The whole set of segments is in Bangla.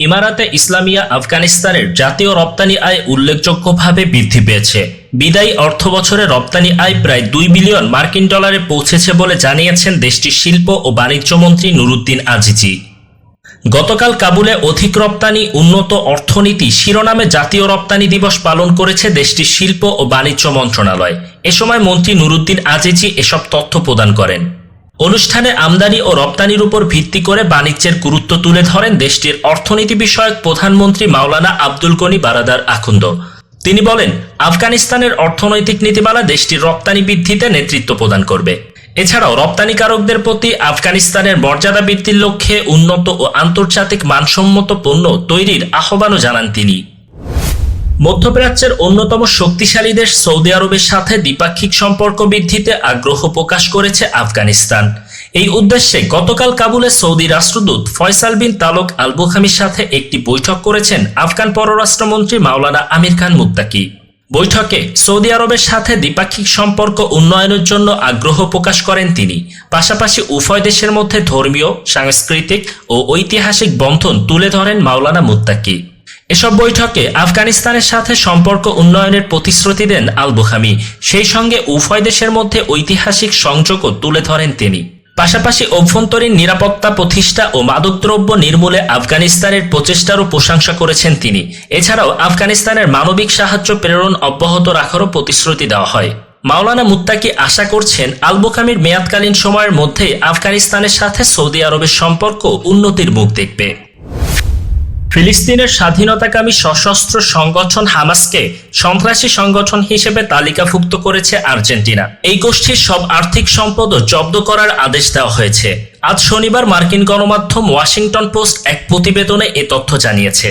ইমারাতে ইসলামিয়া আফগানিস্তানের জাতীয় রপ্তানি আয় উল্লেখযোগ্যভাবে বৃদ্ধি পেয়েছে। বিদায়ী অর্থ বছরে রপ্তানি আয় প্রায় দুই বিলিয়ন মার্কিন ডলারে পৌঁছেছে বলে জানিয়েছেন দেশটির শিল্প ও বাণিজ্য মন্ত্রী নুরুদ্দিন আজিজি। গতকাল কাবুলে অধিক রপ্তানি, উন্নত অর্থনীতি, শিরোনামে জাতীয় রপ্তানি দিবস পালন করেছে দেশটির শিল্প ও বাণিজ্য মন্ত্রণালয়। এ সময় মন্ত্রী নুরুদ্দিন আজিজি এসব তথ্য প্রদান করেন। অনুষ্ঠানে আমদানি ও রপ্তানির উপর ভিত্তি করে বাণিজ্যের গুরুত্ব তুলে ধরেন দেশটির অর্থনীতি বিষয়ক প্রধানমন্ত্রী মাওলানা আব্দুল গনি বারাদার আখুন্দ তিনি বলেন, আফগানিস্তানের অর্থনৈতিক নীতিমালা দেশটির রপ্তানি বৃদ্ধিতে নেতৃত্ব প্রদান করবে। এছাড়াও রপ্তানিকারকদের প্রতি আফগানিস্তানের মর্যাদা বৃদ্ধির লক্ষ্যে উন্নত ও আন্তর্জাতিক মানসম্মত পণ্য তৈরির আহ্বানও জানান তিনি। মধ্যপ্রাচ্যের অন্যতম শক্তিশালী দেশ সৌদি আরবের সাথে দ্বিপাক্ষিক সম্পর্ক বৃদ্ধিতে আগ্রহ প্রকাশ করেছে আফগানিস্তান। এই উদ্দেশ্যে গতকাল কাবুলে সৌদি রাষ্ট্রদূত ফয়সাল বিন তালক আল বুখামির সাথে একটি বৈঠক করেছেন আফগান পররাষ্ট্রমন্ত্রী মাওলানা আমির খান মুত্তাকি। বৈঠকে সৌদি আরবের সাথে দ্বিপাক্ষিক সম্পর্ক উন্নয়নের জন্য আগ্রহ প্রকাশ করেন তিনি। পাশাপাশি উভয় দেশের মধ্যে ধর্মীয়, সাংস্কৃতিক ও ঐতিহাসিক বন্ধন তুলে ধরেন মাওলানা মুত্তাকি। এসব বৈঠকে আফগানিস্তানের সাথে সম্পর্ক উন্নয়নের প্রতিশ্রুতি দেন আল বুখামি সেই সঙ্গে উভয় দেশের মধ্যে ঐতিহাসিক সংযোগও তুলে ধরেন তিনি। পাশাপাশি অভ্যন্তরীণ নিরাপত্তা প্রতিষ্ঠা ও মাদকদ্রব্য নির্মূলে আফগানিস্তানের প্রচেষ্টারও প্রশংসা করেছেন তিনি। এছাড়াও আফগানিস্তানের মানবিক সাহায্য প্রেরণ অব্যাহত রাখারও প্রতিশ্রুতি দেওয়া হয়। মাওলানা মুত্তাকি আশা করছেন আল বুখামির মেয়াদকালীন সময়ের মধ্যে আফগানিস্তানের সাথে সৌদি আরবের সম্পর্ক উন্নতির মুখ দেখবে। ফিলিস্তিনের স্বাধীনতাকামী সশস্ত্র সংগঠন হামাসকে সন্ত্রাসী সংগঠন হিসেবে তালিকাভুক্ত করেছে আর্জেন্টিনা। এই গোষ্ঠীর সব আর্থিক সম্পদও জব্দ করার আদেশ দেওয়া হয়েছে। আজ শনিবার মার্কিন গণমাধ্যম ওয়াশিংটন পোস্ট এক প্রতিবেদনে এ তথ্য জানিয়েছে।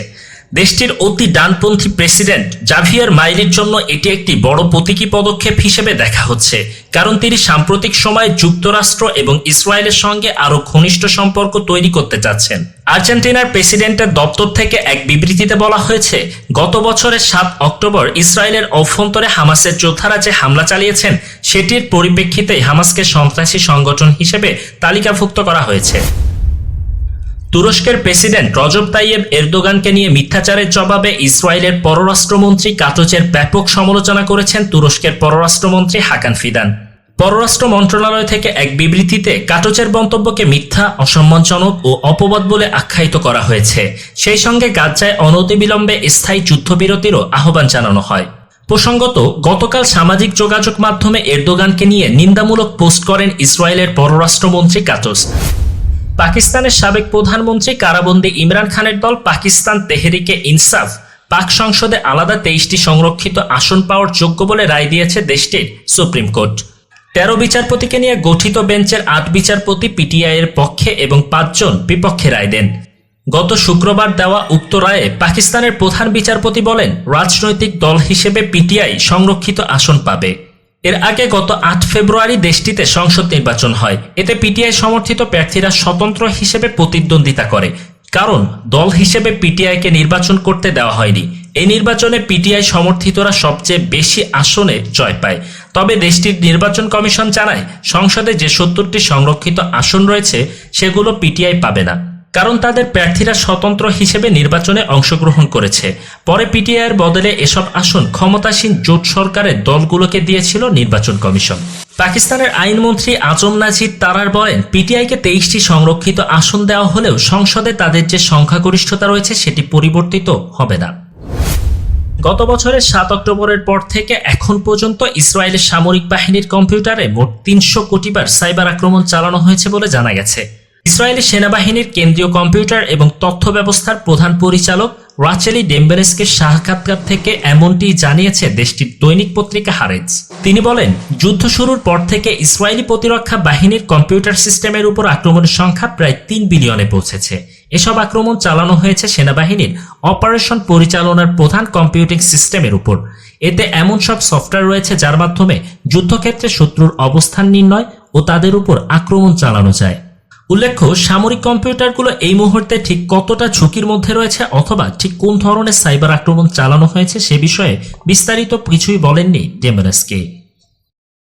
দেশটির অতি ডানপন্থী প্রেসিডেন্ট জাভিয়ার মাইলির জন্য এটি একটি বড় প্রতীকী পদক্ষেপ হিসেবে দেখা হচ্ছে, কারণ তিনি সাম্প্রতিক সময়ে যুক্তরাষ্ট্র এবং ইসরায়েলের সঙ্গে আরও ঘনিষ্ঠ সম্পর্ক তৈরি করতে চাচ্ছেন আর্জেন্টিনার প্রেসিডেন্টের দপ্তর থেকে এক বিবৃতিতে বলা হয়েছে, গত বছরের সাত অক্টোবর ইসরায়েলের অভ্যন্তরে হামাসের যোদ্ধারা যে হামলা চালিয়েছেন, সেটির পরিপ্রেক্ষিতে হামাসকে সন্ত্রাসী সংগঠন হিসেবে তালিকাভুক্ত করা হয়েছে। তুরস্কের প্রেসিডেন্ট রজব তাইয়েব এরদোগানকে নিয়ে মিথ্যাচারের জবাবে ইসরায়েলের পররাষ্ট্রমন্ত্রী কাটোচের ব্যাপক সমালোচনা করেছেন তুরস্কের পররাষ্ট্রমন্ত্রী হাকান ফিদান। পররাষ্ট্র মন্ত্রণালয় থেকে এক বিবৃতিতে কাটোচের মন্তব্যকে মিথ্যা, অসম্মানজনক ও অপবাদ বলে আখ্যায়িত করা হয়েছে। সেই সঙ্গে গাজ্জায় অনতিবিলম্বে স্থায়ী যুদ্ধবিরতিরও আহ্বান জানানো হয়। প্রসঙ্গত, গতকাল সামাজিক যোগাযোগ মাধ্যমে এরদোগানকে নিয়ে নিন্দামূলক পোস্ট করেন ইসরায়েলের পররাষ্ট্রমন্ত্রী কাটোস পাকিস্তানের সাবেক প্রধানমন্ত্রী কারাবন্দী ইমরান খানের দল পাকিস্তান তেহরিকে ইনসাফ, পাক সংসদে আলাদা তেইশটি সংরক্ষিত আসন পাওয়ার যোগ্য বলে রায় দিয়েছে দেশটির সুপ্রিম কোর্ট। তেরো বিচারপতিকে নিয়ে গঠিত বেঞ্চের আট বিচারপতি পিটিআই এর পক্ষে এবং পাঁচজন বিপক্ষে রায় দেন। গত শুক্রবার দেওয়া উক্ত রায়ে পাকিস্তানের প্রধান বিচারপতি বলেন, রাজনৈতিক দল হিসেবে পিটিআই সংরক্ষিত আসন পাবে। এর আগে গত আট ফেব্রুয়ারি দেশটিতে সংসদ নির্বাচন হয়। এতে পিটিআই সমর্থিত প্রার্থীরা স্বতন্ত্র হিসেবে প্রতিদ্বন্দ্বিতা করে। কারণ, দল হিসেবে পিটিআইকে নির্বাচন করতে দেওয়া হয়নি। এই নির্বাচনে পিটিআই সমর্থিতরা সবচেয়ে বেশি আসনে জয় পায়। তবে দেশটির নির্বাচন কমিশন জানায়, সংসদে যে সত্তরটি সংরক্ষিত আসন রয়েছে, সেগুলো পিটিআই পাবে না। কারণ তাদের প্রার্থীরা স্বতন্ত্র হিসেবে নির্বাচনে অংশগ্রহণ করেছে। পরে পিটিআইয়ের বদলে এসব আসন ক্ষমতাসীন জোট সরকারের দলগুলোকে দিয়েছিল নির্বাচন কমিশন। পাকিস্তানের আইনমন্ত্রী আজম নাজির তারার বলেন, পিটিআইকে তেইশটি সংরক্ষিত আসন দেওয়া হলেও সংসদে তাদের যে সংখ্যাগরিষ্ঠতা রয়েছে সেটি পরিবর্তিত হবে না। গত বছরের সাত অক্টোবরের পর থেকে এখন পর্যন্ত ইসরায়েলের সামরিক বাহিনীর কম্পিউটারে মোট তিনশো কোটিবার সাইবার আক্রমণ চালানো হয়েছে বলে জানা গেছে। ইসরায়েলি সেনাবাহিনীর কেন্দ্রীয় কম্পিউটার এবং তথ্য ব্যবস্থার প্রধান পরিচালক রাচেলি ডেম্বেরেসকে সাক্ষাৎকার থেকে এমনটি জানিয়েছে দেশটির দৈনিক পত্রিকা হারেজ। তিনি বলেন, যুদ্ধ শুরুর পর থেকে ইসরায়েলি প্রতিরক্ষা বাহিনীর কম্পিউটার সিস্টেমের উপর আক্রমণের সংখ্যা প্রায় তিন বিলিয়নে পৌঁছেছে। এসব আক্রমণ চালানো হয়েছে সেনাবাহিনীর অপারেশন পরিচালনার প্রধান কম্পিউটিং সিস্টেমের উপর। এতে এমন সব সফটওয়্যার রয়েছে যার মাধ্যমে যুদ্ধক্ষেত্রে শত্রুর অবস্থান নির্ণয় ও তাদের উপর আক্রমণ চালানো যায়। উল্লেখ্য, সামরিক কম্পিউটারগুলো এই মুহূর্তে ঠিক কতটা ঝুঁকির মধ্যে রয়েছে অথবা ঠিক কোন ধরনের সাইবার আক্রমণ চালানো হয়েছে সে বিষয়ে বিস্তারিত কিছুই বলেননি ডেমারাসকে।